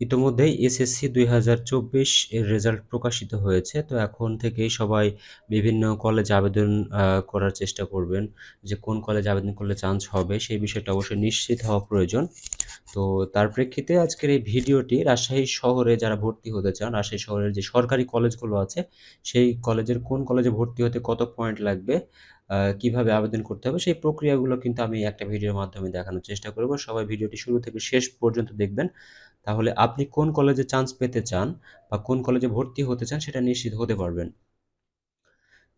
ইতোমধ্যেই এসএসসি ২০২৪ এর রেজাল্ট প্রকাশিত হয়েছে। তো এখন থেকেই সবাই বিভিন্ন কলেজে আবেদন করার চেষ্টা করবেন। যে কোন কলেজে আবেদন করলে চান্স হবে সেই বিষয়টা অবশ্যই নিশ্চিত হওয়া প্রয়োজন। তো তার প্রেক্ষিতে আজকের এই ভিডিওটি রাজশাহী শহরে যারা ভর্তি হতে চান, রাজশাহী শহরের যে সরকারি কলেজগুলো আছে, সেই কলেজের কোন কলেজে ভর্তি হতে কত পয়েন্ট লাগবে, কীভাবে আবেদন করতে হবে সেই প্রক্রিয়াগুলো কিন্তু আমি একটা ভিডিওর মাধ্যমে দেখানোর চেষ্টা করব। সবাই ভিডিওটি শুরু থেকে শেষ পর্যন্ত দেখবেন। তাহলে আপনি কোন কলেজে চান্স পেতে চান বা কোন কলেজে ভর্তি হতে চান সেটা নিশ্চিত হতে পারবেন।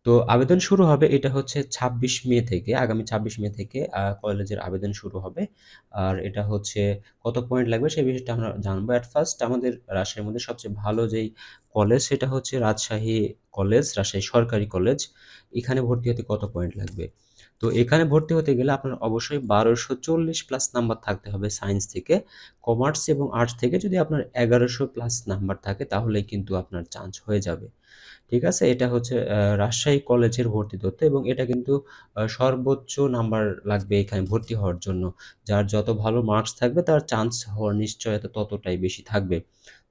তো আবেদন শুরু হবে এটা হচ্ছে ২৬ মে থেকে আগামী ২৬ মে থেকে কলেজের আবেদন শুরু হবে। আর এটা হচ্ছে কত পয়েন্ট লাগবে সেই বিষয়টা আমরা জানব। এট ফার্স্ট আমাদের রাজশাহীর মধ্যে সবচেয়ে ভালো যেই কলেজ সেটা হচ্ছে রাজশাহী কলেজ, রাজশাহী সরকারি কলেজ। এখানে ভর্তি হতে কত পয়েন্ট লাগবে? তো এখানে ভর্তি হতে গেলে আপনার অবশ্যই ১২৪০ প্লাস নাম্বার থাকতে হবে সায়েন্স থেকে। কমার্স এবং আর্টস থেকে যদি আপনার এগারোশো প্লাস নাম্বার থাকে তাহলেই কিন্তু আপনার চান্স হয়ে যাবে। ঠিক আছে? এটা হচ্ছে রাজশাহী কলেজের ভর্তি তথ্য এবং এটা কিন্তু সর্বোচ্চ নাম্বার লাগবে এখানে ভর্তি হওয়ার জন্য। যার যত ভালো মার্কস থাকবে তার চান্স হওয়ার নিশ্চয়তা ততটাই বেশি থাকবে।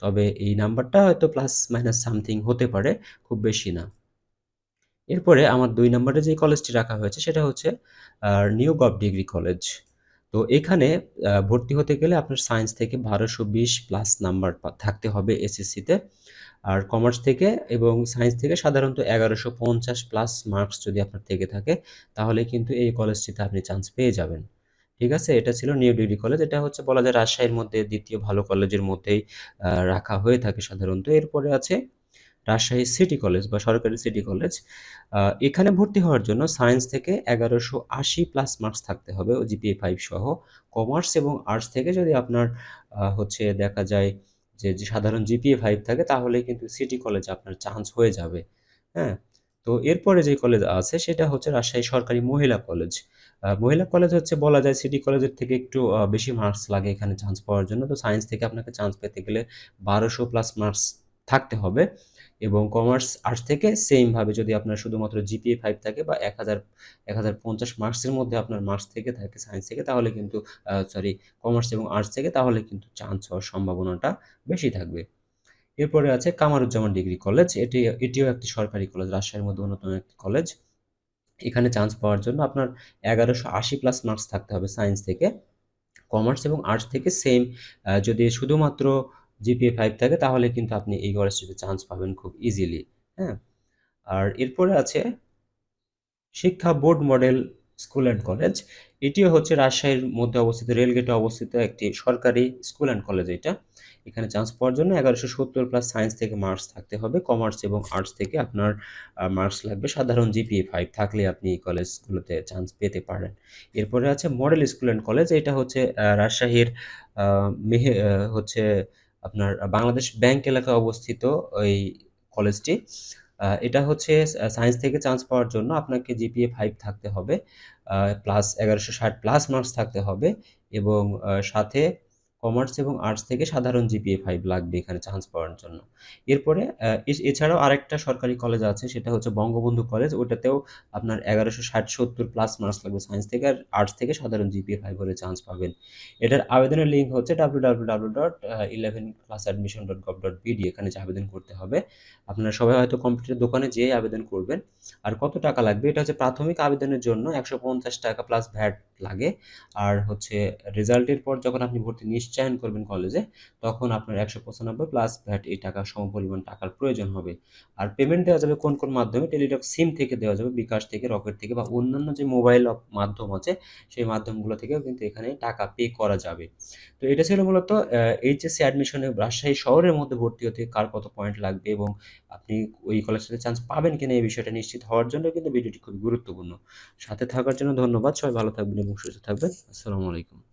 তবে এই নাম্বারটা হয়তো প্লাস মাইনাস সামথিং হতে পারে, খুব বেশি না। এরপরে আমার দুই নম্বরে যে কলেজটি রাখা হয়েছে সেটা হচ্ছে নিউ গভ ডিগ্রি কলেজ। তো এখানে ভর্তি হতে গেলে আপনার সায়েন্স থেকে ১২২০ প্লাস নাম্বার থাকতে হবে এসএসসিতে। আর কমার্স থেকে এবং সায়েন্স থেকে সাধারণত ১১৫০ প্লাস মার্কস যদি আপনার থেকে থাকে, তাহলে কিন্তু এই কলেজটিতে আপনি চান্স পেয়ে যাবেন। ঠিক আছে? এটা ছিল নিউ ডিগ্রি কলেজ। এটা হচ্ছে বলা যায় রাজশাহীর মধ্যে দ্বিতীয় ভালো কলেজের মধ্যেই রাখা হয়ে থাকে সাধারণত। এরপরে আছে রাজশাহী সিটি কলেজ বা সরকারি সিটি কলেজ। এখানে ভর্তি হওয়ার জন্য সায়েন্স থেকে ১১৮০ প্লাস মার্কস থাকতে হবে ও জিপিএ ফাইভ সহ। কমার্স এবং আর্টস থেকে যদি আপনার হচ্ছে দেখা যায় যে সাধারণ জিপিএ ফাইভ থাকে তাহলে কিন্তু সিটি কলেজ আপনার চান্স হয়ে যাবে। হ্যাঁ? তো এরপরে যে কলেজ আছে সেটা হচ্ছে রাজশাহী সরকারি মহিলা কলেজ। মহিলা কলেজ হচ্ছে বলা যায় সিটি কলেজের থেকে একটু বেশি মার্কস লাগে এখানে চান্স পাওয়ার জন্য। তো সায়েন্স থেকে আপনাকে চান্স পেতে গেলে বারোশো প্লাস মার্কস থাকতে হবে এবং কমার্স, আর্টস থেকে সেইম ভাবে যদি আপনার শুধুমাত্র জিপিএ ৫ থাকে বা ১০০০ ১০৫০ মার্কসের মধ্যে আপনার মার্কস থেকে থাকে সায়েন্স থেকে তাহলে কিন্তু সরি কমার্স এবং আর্টস থেকে তাহলে কিন্তু চান্স হওয়ার সম্ভাবনাটা বেশি থাকবে। এরপরে আছে কামারুজ্জামান ডিগ্রি কলেজ। এটি এটিও একটি সরকারি কলেজ, রাজশাহীর মধ্যে অন্যতম একটি কলেজ। এখানে চান্স পাওয়ার জন্য আপনার ১১৮০ প্লাস মার্কস থাকতে হবে সায়েন্স থেকে। কমার্স এবং আর্টস থেকে সেম যদি শুধুমাত্র জিপিএ ফাইভ থাকে তাহলে কিন্তু আপনি এই কলেজটিতে চান্স পাবেন খুব ইজিলি। হ্যাঁ? আর এরপরে আছে শিক্ষা board model school and college. এটিও হচ্ছে রাজশাহীর মধ্যে অবস্থিত, রেলগেটে অবস্থিত একটি সরকারি স্কুল অ্যান্ড কলেজ এটা। এখানে চান্স পাওয়ার জন্য ১১৭০ প্লাস সায়েন্স থেকে মার্কস থাকতে হবে। কমার্স এবং আর্টস থেকে আপনার মার্কস লাগবে সাধারণ জিপিএ ফাইভ থাকলে আপনি এই কলেজগুলোতে চান্স পেতে পারেন। এরপরে আছে মডেল স্কুল অ্যান্ড কলেজ। এটা হচ্ছে রাজশাহীর মেহে হচ্ছে আপনার বাংলাদেশ ব্যাংক এলাকায় অবস্থিত ওই কলেজটি। এটা হচ্ছে সায়েন্স থেকে চান্স পাওয়ার জন্য আপনাকে জিপিএ ফাইভ থাকতে হবে। প্লাস এগারোশো ষাট প্লাস মার্কস থাকতে হবে এবং সাথে কমার্স এবং আর্টস থেকে সাধারণ জিপিএ ফাইভ লাগবে এখানে চান্স পাওয়ার জন্য। এরপরে এছাড়াও আরেকটা সরকারি কলেজ আছে, সেটা হচ্ছে বঙ্গবন্ধু কলেজ। ওটাতেও আপনার ১১৬০-৭০ প্লাস মার্কস লাগবে সায়েন্স থেকে আর আর্টস থেকে সাধারণ জিপিএ ফাইভ হলে চান্স পাবেন। এটার আবেদনের লিঙ্ক হচ্ছে www.11classadmission.gov.bd এখানে যেয়ে আবেদন করতে হবে। আপনারা সবাই হয়তো কম্পিউটার দোকানে যেয়ে আবেদন করবেন। আর কত টাকা লাগবে? এটা হচ্ছে প্রাথমিক আবেদনের জন্য ৳১৫০ প্লাস ভ্যাট লাগে। আর হচ্ছে রেজাল্টের পর যখন আপনি ভর্তি নিশ্চয়ন করবেন কলেজে, তখন আপনার ১৯৫ প্লাস ভ্যাট এই টাকা সমপরিমাণ টাকার প্রয়োজন হবে। আর পেমেন্ট দেওয়া যাবে কোন, কোন মাধ্যমে? টেলিটক সিম থেকে দেওয়া যাবে, বিকাশ থেকে, রকেট থেকে বা অন্যান্য যে মোবাইল মাধ্যম আছে, সেই মাধ্যমগুলো থেকেও কিন্তু এখানে টাকা পে করা যাবে। তো এটা ছিল মূলত এইচএসসি অ্যাডমিশনে রাজশাহী শহরের মধ্যে ভর্তি হতে কার কত পয়েন্ট লাগবে এবং আপনি ওই কলেজটাতে চান্স পাবেন কিনা এই বিষয়টা নিশ্চিত হওয়ার জন্য কিন্তু ভিডিওটি খুবই গুরুত্বপূর্ণ। সাথে থাকার জন্য ধন্যবাদ। সবাই ভালো থাকবেন এবং সুস্থ থাকবেন। আসসালামু আলাইকুম।